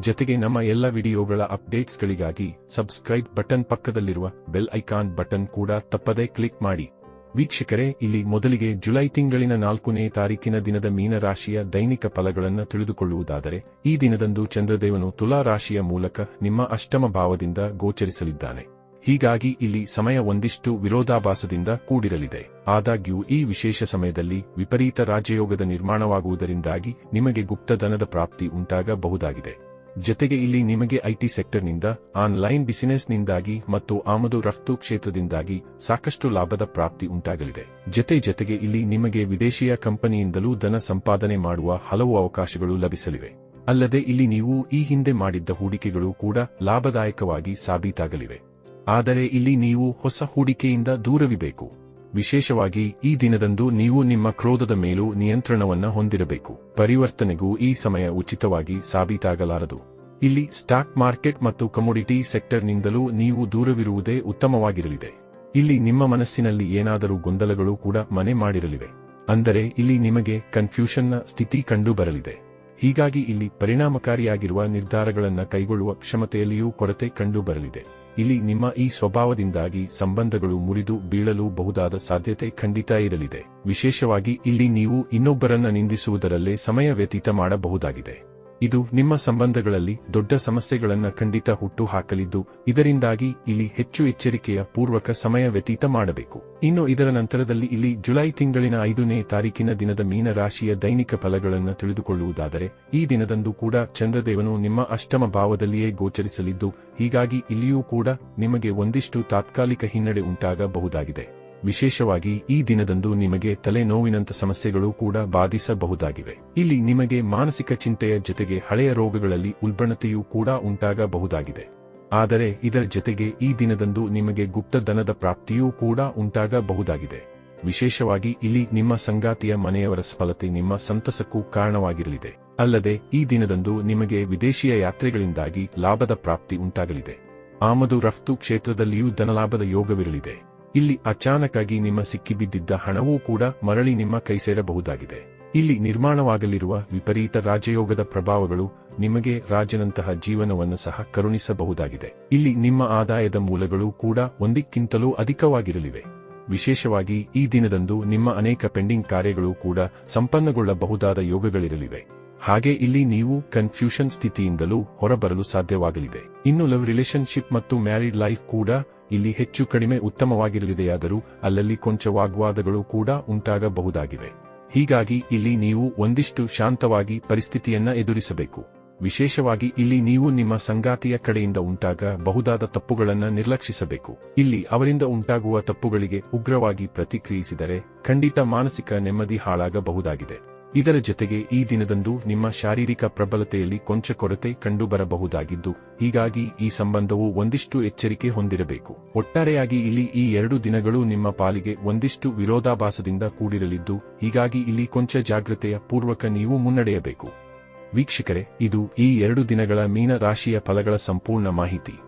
ಜೊತೆಗೆ ನಮ್ಮ ಎಲ್ಲ ವಿಡಿಯೋಗಳ ಅಪ್ಡೇಟ್ಸ್ಗಳಿಗಾಗಿ ಸಬ್ಸ್ಕ್ರೈಬ್ ಬಟನ್ ಪಕ್ಕದಲ್ಲಿರುವ ಬೆಲ್ ಐಕಾನ್ ಬಟನ್ ಕೂಡ ತಪ್ಪದೇ ಕ್ಲಿಕ್ ಮಾಡಿ. ವೀಕ್ಷಕರೇ, ಇಲ್ಲಿ ಮೊದಲಿಗೆ ಜುಲೈ ತಿಂಗಳಿನ ನಾಲ್ಕನೇ ತಾರೀಕಿನ ದಿನದ ಮೀನರಾಶಿಯ ದೈನಿಕ ಫಲಗಳನ್ನು ತಿಳಿದುಕೊಳ್ಳುವುದಾದರೆ, ಈ ದಿನದಂದು ಚಂದ್ರದೇವನು ತುಲಾ ರಾಶಿಯ ಮೂಲಕ ನಿಮ್ಮ ಅಷ್ಟಮ ಭಾವದಿಂದ ಗೋಚರಿಸಲಿದ್ದಾನೆ. ಹೀಗಾಗಿ ಇಲ್ಲಿ ಸಮಯ ಒಂದಿಷ್ಟು ವಿರೋಧಾಭಾಸದಿಂದ ಕೂಡಿರಲಿದೆ. ಆದಾಗ್ಯೂ, ಈ ವಿಶೇಷ ಸಮಯದಲ್ಲಿ ವಿಪರೀತ ರಾಜಯೋಗದ ನಿರ್ಮಾಣವಾಗುವುದರಿಂದಾಗಿ ನಿಮಗೆ ಗುಪ್ತಧನದ ಪ್ರಾಪ್ತಿ ಉಂಟಾಗಬಹುದಾಗಿದೆ. ಜತೆಗೆ ಇಲ್ಲಿ ನಿಮಗೆ ಐಟಿ ಸೆಕ್ಟರ್ನಿಂದ, ಆನ್ಲೈನ್ ಬಿಸಿನೆಸ್ನಿಂದಾಗಿ ಮತ್ತು ಆಮದು ರಫ್ತು ಕ್ಷೇತ್ರದಿಂದಾಗಿ ಸಾಕಷ್ಟು ಲಾಭದ ಪ್ರಾಪ್ತಿ ಉಂಟಾಗಲಿದೆ. ಜತೆ ಜತೆಗೆ ಇಲ್ಲಿ ನಿಮಗೆ ವಿದೇಶಿಯ ಕಂಪನಿಯಿಂದಲೂ ಧನ ಸಂಪಾದನೆ ಮಾಡುವ ಹಲವು ಅವಕಾಶಗಳು ಲಭಿಸಲಿವೆ. ಅಲ್ಲದೆ ಇಲ್ಲಿ ನೀವು ಈ ಹಿಂದೆ ಮಾಡಿದ್ದ ಹೂಡಿಕೆಗಳು ಕೂಡ ಲಾಭದಾಯಕವಾಗಿ ಸಾಬೀತಾಗಲಿವೆ. ಆದರೆ ಇಲ್ಲಿ ನೀವು ಹೊಸ ಹೂಡಿಕೆಯಿಂದ ದೂರವಿಬೇಕು. ವಿಶೇಷವಾಗಿ ಈ ದಿನದಂದು ನೀವು ನಿಮ್ಮ ಕ್ರೋಧದ ಮೇಲೂ ನಿಯಂತ್ರಣವನ್ನ ಹೊಂದಿರಬೇಕು. ಪರಿವರ್ತನೆಗೂ ಈ ಸಮಯ ಉಚಿತವಾಗಿ ಸಾಬೀತಾಗಲಾರದು. ಇಲ್ಲಿ ಸ್ಟಾಕ್ ಮಾರ್ಕೆಟ್ ಮತ್ತು ಕಮೋಡಿಟಿ ಸೆಕ್ಟರ್ನಿಂದಲೂ ನೀವು ದೂರವಿರುವುದೇ ಉತ್ತಮವಾಗಿರಲಿದೆ. ಇಲ್ಲಿ ನಿಮ್ಮ ಮನಸ್ಸಿನಲ್ಲಿ ಏನಾದರೂ ಗೊಂದಲಗಳು ಕೂಡ ಮನೆ ಮಾಡಿರಲಿವೆ. ಅಂದರೆ ಇಲ್ಲಿ ನಿಮಗೆ ಕನ್ಫ್ಯೂಷನ್ನ ಸ್ಥಿತಿ ಕಂಡು ಬರಲಿದೆ ಹೀಗಾಗಿ ಇಲ್ಲಿ ಪರಿಣಾಮಕಾರಿಯಾಗಿರುವ ನಿರ್ಧಾರಗಳನ್ನು ಕೈಗೊಳ್ಳುವ ಕ್ಷಮತೆಯಲ್ಲಿಯೂ ಕೊರತೆ ಕಂಡುಬರಲಿದೆ. ಇಲ್ಲಿ ನಿಮ್ಮ ಈ ಸ್ವಭಾವದಿಂದಾಗಿ ಸಂಬಂಧಗಳು ಮುರಿದು ಬೀಳಲು ಬಹುದಾದ ಸಾಧ್ಯತೆ ಖಂಡಿತ ಇರಲಿದೆ. ವಿಶೇಷವಾಗಿ ಇಲ್ಲಿ ನೀವು ಇನ್ನೊಬ್ಬರನ್ನ ನಿಂದಿಸುವುದರಲ್ಲೇ ಸಮಯ ವ್ಯತೀತ ಮಾಡಬಹುದಾಗಿದೆ. ಇದು ನಿಮ್ಮ ಸಂಬಂಧಗಳಲ್ಲಿ ದೊಡ್ಡ ಸಮಸ್ಯೆಗಳನ್ನು ಖಂಡಿತ ಹುಟ್ಟು ಹಾಕಲಿದ್ದು ಇದರಿಂದಾಗಿ ಇಲ್ಲಿ ಹೆಚ್ಚು ಎಚ್ಚರಿಕೆಯ ಪೂರ್ವಕ ಸಮಯ ವ್ಯತೀತ ಮಾಡಬೇಕು. ಇನ್ನು ಇದರ ನಂತರದಲ್ಲಿ ಇಲ್ಲಿ ಜುಲೈ ತಿಂಗಳಿನ ಐದನೇ ತಾರೀಕಿನ ದಿನದ ಮೀನ ರಾಶಿಯ ದೈನಿಕ ಫಲಗಳನ್ನು ತಿಳಿದುಕೊಳ್ಳುವುದಾದರೆ, ಈ ದಿನದಂದು ಕೂಡ ಚಂದ್ರದೇವನು ನಿಮ್ಮ ಅಷ್ಟಮ ಭಾವದಲ್ಲಿಯೇ ಗೋಚರಿಸಲಿದ್ದು, ಹೀಗಾಗಿ ಇಲ್ಲಿಯೂ ಕೂಡ ನಿಮಗೆ ಒಂದಿಷ್ಟು ತಾತ್ಕಾಲಿಕ ಹಿನ್ನಡೆ ಉಂಟಾಗಬಹುದಾಗಿದೆ. ವಿಶೇಷವಾಗಿ ಈ ದಿನದಂದು ನಿಮಗೆ ತಲೆನೋವಿನಂತ ಸಮಸ್ಯೆಗಳು ಕೂಡ ಬಾಧಿಸಬಹುದಾಗಿವೆ. ಇಲ್ಲಿ ನಿಮಗೆ ಮಾನಸಿಕ ಚಿಂತೆಯ ಜೊತೆಗೆ ಹಳೆಯ ರೋಗಗಳಲ್ಲಿ ಉಲ್ಬಣತೆಯೂ ಕೂಡ ಉಂಟಾಗಬಹುದಾಗಿದೆ. ಆದರೆ ಇದರ ಜೊತೆಗೆ ಈ ದಿನದಂದು ನಿಮಗೆ ಗುಪ್ತಧನದ ಪ್ರಾಪ್ತಿಯೂ ಕೂಡ ಉಂಟಾಗಬಹುದಾಗಿದೆ. ವಿಶೇಷವಾಗಿ ಇಲ್ಲಿ ನಿಮ್ಮ ಸಂಗಾತಿಯ ಮನೆಯವರ ಸಫಲತೆ ನಿಮ್ಮ ಸಂತಸಕ್ಕೂ ಕಾರಣವಾಗಿರಲಿದೆ. ಅಲ್ಲದೆ ಈ ದಿನದಂದು ನಿಮಗೆ ವಿದೇಶಿಯ ಯಾತ್ರೆಗಳಿಂದಾಗಿ ಲಾಭದ ಪ್ರಾಪ್ತಿ ಉಂಟಾಗಲಿದೆ. ಆಮದು ರಫ್ತು ಕ್ಷೇತ್ರದಲ್ಲಿಯೂ ಧನಲಾಭದ ಯೋಗವಿರಲಿದೆ. ಇಲ್ಲಿ ಅಚಾನಕಾಗಿ ನಿಮ್ಮ ಸಿಕ್ಕಿಬಿದ್ದಿದ್ದ ಹಣವೂ ಕೂಡ ಮರಳಿ ನಿಮ್ಮ ಕೈ ಸೇರಬಹುದಾಗಿದೆ ಇಲ್ಲಿ ನಿರ್ಮಾಣವಾಗಲಿರುವ ವಿಪರೀತ ರಾಜಯೋಗದ ಪ್ರಭಾವಗಳು ನಿಮಗೆ ರಾಜನಂತಹ ಜೀವನವನ್ನು ಸಹ ಕರುಣಿಸಬಹುದಾಗಿದೆ. ಇಲ್ಲಿ ನಿಮ್ಮ ಆದಾಯದ ಮೂಲಗಳು ಕೂಡ ಒಂದಕ್ಕಿಂತಲೂ ಅಧಿಕವಾಗಿರಲಿವೆ. ವಿಶೇಷವಾಗಿ ಈ ದಿನದಂದು ನಿಮ್ಮ ಅನೇಕ ಪೆಂಡಿಂಗ್ ಕಾರ್ಯಗಳು ಕೂಡ ಸಂಪನ್ನಗೊಳ್ಳಬಹುದಾದ ಯೋಗಗಳಿರಲಿವೆ. ಹಾಗೆ ಇಲ್ಲಿ ನೀವು ಕನ್ಫ್ಯೂಷನ್ ಸ್ಥಿತಿಯಿಂದಲೂ ಹೊರಬರಲು ಸಾಧ್ಯವಾಗಲಿದೆ. ಇನ್ನು ಲವ್ ರಿಲೇಶನ್ಶಿಪ್ ಮತ್ತು ಮ್ಯಾರಿಡ್ ಲೈಫ್ ಕೂಡ ಇಲ್ಲಿ ಹೆಚ್ಚು ಕಡಿಮೆ ಉತ್ತಮವಾಗಿರಲಿದೆಯಾದರೂ ಅಲ್ಲಲ್ಲಿ ಕೊಂಚ ವಾಗ್ವಾದಗಳು ಕೂಡ ಉಂಟಾಗಬಹುದಾಗಿವೆ. ಹೀಗಾಗಿ ಇಲ್ಲಿ ನೀವು ಒಂದಿಷ್ಟು ಶಾಂತವಾಗಿ ಪರಿಸ್ಥಿತಿಯನ್ನ ಎದುರಿಸಬೇಕು. ವಿಶೇಷವಾಗಿ ಇಲ್ಲಿ ನೀವು ನಿಮ್ಮ ಸಂಗಾತಿಯ ಕಡೆಯಿಂದ ಉಂಟಾಗ ಬಹುದಾದ ತಪ್ಪುಗಳನ್ನ ನಿರ್ಲಕ್ಷಿಸಬೇಕು. ಇಲ್ಲಿ ಅವರಿಂದ ಉಂಟಾಗುವ ತಪ್ಪುಗಳಿಗೆ ಉಗ್ರವಾಗಿ ಪ್ರತಿಕ್ರಿಯಿಸಿದರೆ ಖಂಡಿತ ಮಾನಸಿಕ ನೆಮ್ಮದಿ ಹಾಳಾಗಬಹುದಾಗಿದೆ. ಇದರ ಜೊತೆಗೆ ಈ ದಿನದಂದು ನಿಮ್ಮ ಶಾರೀರಿಕ ಪ್ರಬಲತೆಯಲ್ಲಿ ಕೊಂಚ ಕೊರತೆ ಕಂಡುಬರಬಹುದಾಗಿದ್ದು, ಹೀಗಾಗಿ ಈ ಸಂಬಂಧವು ಒಂದಿಷ್ಟು ಎಚ್ಚರಿಕೆ ಹೊಂದಿರಬೇಕು. ಒಟ್ಟಾರೆಯಾಗಿ ಇಲ್ಲಿ ಈ ಎರಡು ದಿನಗಳು ನಿಮ್ಮ ಪಾಲಿಗೆ ಒಂದಿಷ್ಟು ವಿರೋಧಾಭಾಸದಿಂದ ಕೂಡಿರಲಿದ್ದು, ಹೀಗಾಗಿ ಇಲ್ಲಿ ಕೊಂಚ ಜಾಗ್ರತೆಯ ಪೂರ್ವಕ ನೀವು ಮುನ್ನಡೆಯಬೇಕು. ವೀಕ್ಷಕರೇ, ಇದು ಈ ಎರಡು ದಿನಗಳ ಮೀನ ರಾಶಿಯ ಫಲಗಳ ಸಂಪೂರ್ಣ ಮಾಹಿತಿ.